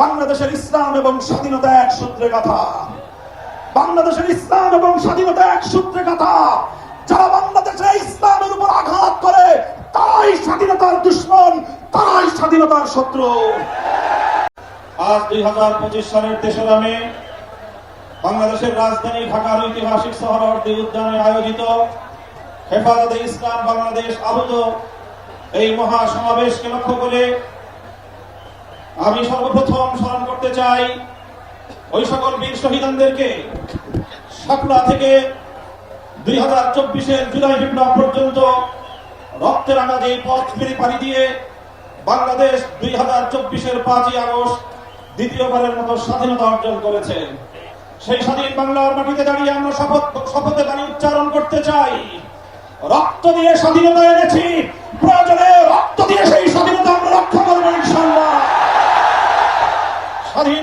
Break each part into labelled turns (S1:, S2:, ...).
S1: বাংলাদেশের ইসলাম এবং স্বাধীনতা এক সূত্রে কথা। বাংলাদেশের ইসলাম এবং স্বাধীনতা এক সূত্রে কথা। যারা বাংলাদেশের ইসলামের উপর আঘাত করে, তারাই স্বাধীনতার দুশ্মন, তারাই স্বাধীনতার শত্রু। আজ দুই হাজার পঁচিশ সালের তেসরা মে বাংলাদেশের রাজধানী ঢাকার ঐতিহাসিক শহর শহরবর্তী উদ্যানে আয়োজিত হেফাজতে ইসলাম বাংলাদেশ আহত এই মহা সমাবেশকে লক্ষ্য করে আমি সর্বপ্রথম স্মরণ করতে চাই ওই সকল বীর শহীদানদেরকে সাকুরা থেকে দুই হাজার চব্বিশের জুলাই বিপ্লব পর্যন্ত রক্তের আঘাতে পথ ফিরে পাড়ি দিয়ে বাংলাদেশ দুই হাজার চব্বিশের পাঁচই আগস্ট দ্বিতীয়বারের মতো স্বাধীনতা অর্জন করেছে। সেই স্বাধীন বাংলার মাটিতে দাঁড়িয়ে আমরা শপথ শপথে বাণী উচ্চারণ করতে চাই। রক্ত দিয়ে স্বাধীনতা এনেছি, প্রয়োজনে রক্ত দিয়ে সেই স্বাধীনতা আমরা রক্ষা করব ইনশাল্লাহ স্বাধীন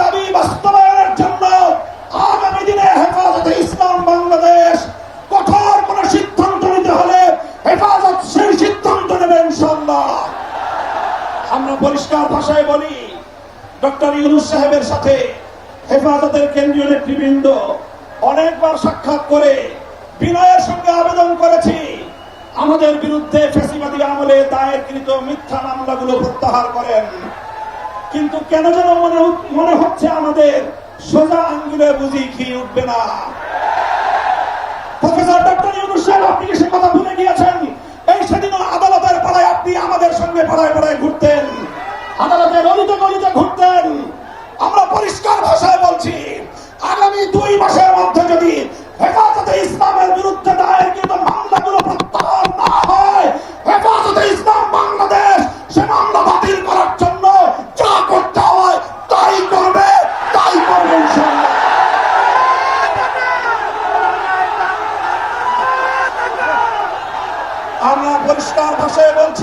S1: দাবি বাস্তবায়নের জন্য আগামী দিনে হেফাজতে ইসলাম বাংলাদেশ কঠোর কোন সিদ্ধান্ত নিতে হলে হেফাজত সেই সিদ্ধান্ত নেবে ইনশাল্লাহ আমরা পরিষ্কার ভাষায় বলি, ডক্টর ইউনুস সাহেবের সাথে হেফাজতের কেন্দ্রীয় নেতৃবৃন্দ অনেকবার সাক্ষাৎ করে বিনয়ের সঙ্গে আবেদন করেছি, আমাদের বিরুদ্ধে ফেসিবাদী আমলে দায়েরকৃত মিথ্যা মামলাগুলো প্রত্যাহার করেন। কিন্তু কেন যেন মনে মনে হচ্ছে আমাদের সোজা আঙ্গুলে বুঝি ঘি উঠবে না। প্রফেসর ডক্টর ইউনুস সাহেব, আপনি কথা ভুলে গিয়েছেন? এই আদালতের পাড়ায় আপনি আমাদের সঙ্গে পাড়ায় পাড়ায় ঘুরতেন। অলিতে গলিতে ঘুরতেন। আমরা পরিষ্কার ভাষায় বলছি, আগামী দুই মাসের মধ্যে যদি হেফাজতে ইসলামের বিরুদ্ধে দায়েরকৃত মামলাগুলো প্রত্যাহার না হয়, হেফাজতে ইসলাম বাংলাদেশ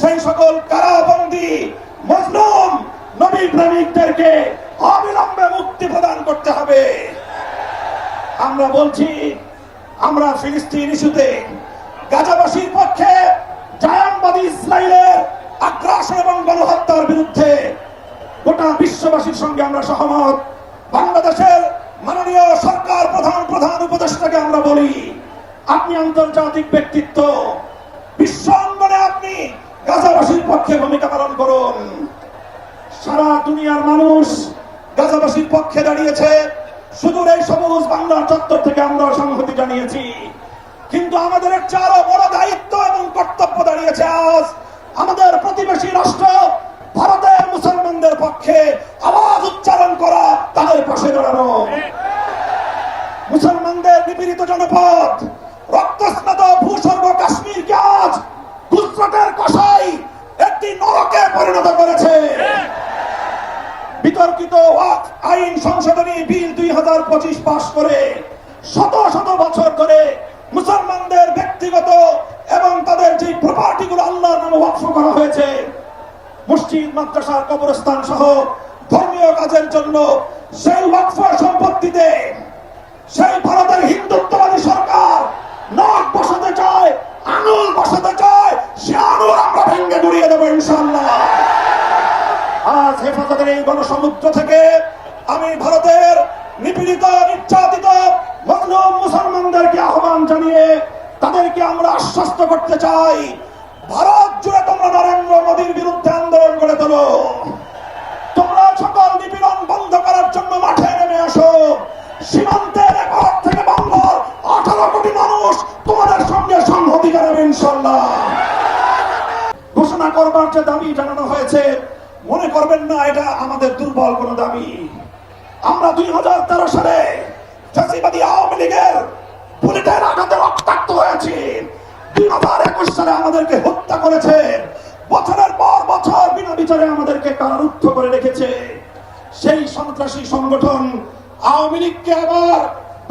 S1: সেই সকল কারাবন্দী মজলুম নবী প্রেমিকদেরকে অবিলম্বে মুক্তি প্রদান করতে হবে। আমরা বলছি, আমরা ফিলিস্তিন ইস্যুতে গাজাবাসীর পক্ষে জায়ানবাদী ইসরায়েলের আগ্রাসন এবং গণহত্যার বিরুদ্ধে গোটা বিশ্ববাসীর সঙ্গে আমরা সহমত। বাংলাদেশের মাননীয় সরকার প্রধান প্রধান উপদেষ্টাকে আমরা বলি, আপনি আন্তর্জাতিক ব্যক্তিত্ব, বিশ্ব অঙ্গনে আপনি গাজাবাসীর পক্ষে ভূমিকা পালন করুন। সারা দুনিয়ার মানুষ গাজাবাসীর পক্ষে দাঁড়িয়েছে। সুদূর এই সমুজ বাংলা চত্বর থেকে আমরা সংহতি জানিয়েছি। কিন্তু আমাদের একটা আরও বড় দায়িত্ব এবং কর্তব্য দাঁড়িয়েছে আজ আমাদের প্রতিবেশী রাষ্ট্র ভারতের মুসলমানদের পক্ষে আওয়াজ উচ্চারণ করা তাদের পাশে দাঁড়ানো। মুসলমানদের নিপীড়িত জনপথ নরকে করেছে। বিতর্কিত আইন সংশোধনী বিল দুই হাজার পঁচিশ পাশ করে শত শত বছর ধরে মুসলমানদের ব্যক্তিগত এবং তাদের যে প্রপার্টি গুলো আল্লাহর নামে ওয়াকফ করা হয়েছে, মসজিদ মাদ্রাসার কবরস্থান সহ ধর্মীয় কাজের জন্য সেই ওয়াকফ সম্পত্তিতে সেই ভারতের হিন্দুত্ববাদী সরকার নখ বসাতে চায়, আঙুল বসাতে চায়, সে আঙুল আমরা ভেঙ্গে গুড়িয়ে দেবো ইনশাল্লাহ আজ হেফাজতের এই গণসমুদ্র থেকে আমি ভারতের নিপীড়িত, নির্যাতিত মজলুম মুসলমানদেরকে আহ্বান জানিয়ে তাদেরকে আমরা আশ্বস্ত করতে চাই। ভারত জুড়ে তোমরা নরেন্দ্র মোদীর বিরুদ্ধে আন্দোলন করে তোলো। তোমরা সকল নিপীড়ন বন্ধ করার জন্য মাঠে নেমে আসো। সীমান্তের একর থেকে বাংলার আঠারো কোটি মানুষ তোমাদের সঙ্গে সংহতি জানাবে ইনশাল্লাহ ঘোষণা করবার যে দাবি জানানো মনে করবেন না, এটা আমাদের দুর্বল কোন দাবি। আমরা দুই হাজার তেরো সালে আওয়ামী লীগের বুলেটের আঘাতে রক্তাক্ত হয়েছি। দুই হাজার একুশ সালে আমাদেরকে হত্যা করেছে। বছরের পর বছর বিনা বিচারে আমাদেরকে কারারুদ্ধ করে রেখেছে। সেই সন্ত্রাসী সংগঠন আওয়ামী লীগকে আবার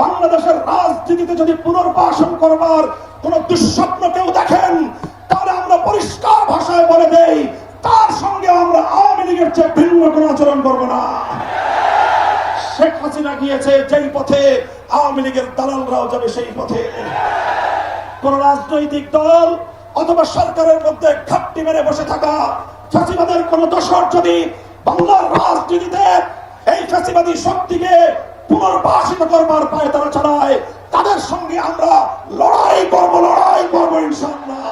S1: বাংলাদেশের রাজনীতিতে যদি পুনর্বাসন করবার কোন দুঃস্বপ্ন কেউ দেখেন, তাহলে আমরা পরিষ্কার ভাষায় বলে দেই তার সঙ্গে আমরা আওয়ামী লীগের চেয়ে ভিন্ন কোনো আচরণ করব না। শেখ হাসিনা গিয়েছে যেই পথে আওয়ামী লীগের দালালরাও যাবে সেই পথে। কোন রাজনৈতিক দল অথবা সরকারের মধ্যে ঘাপটি মেরে বসে থাকা ফাঁসিবাদের কোন দোষর যদি বাংলার রাজনীতিতে এই ফাঁসিবাদী শক্তিকে পুনর্বাসিত করবার পায়ে তারা চালায়, তাদের সঙ্গে আমরা লড়াই করব লড়াই করব ইনশাল্লাহ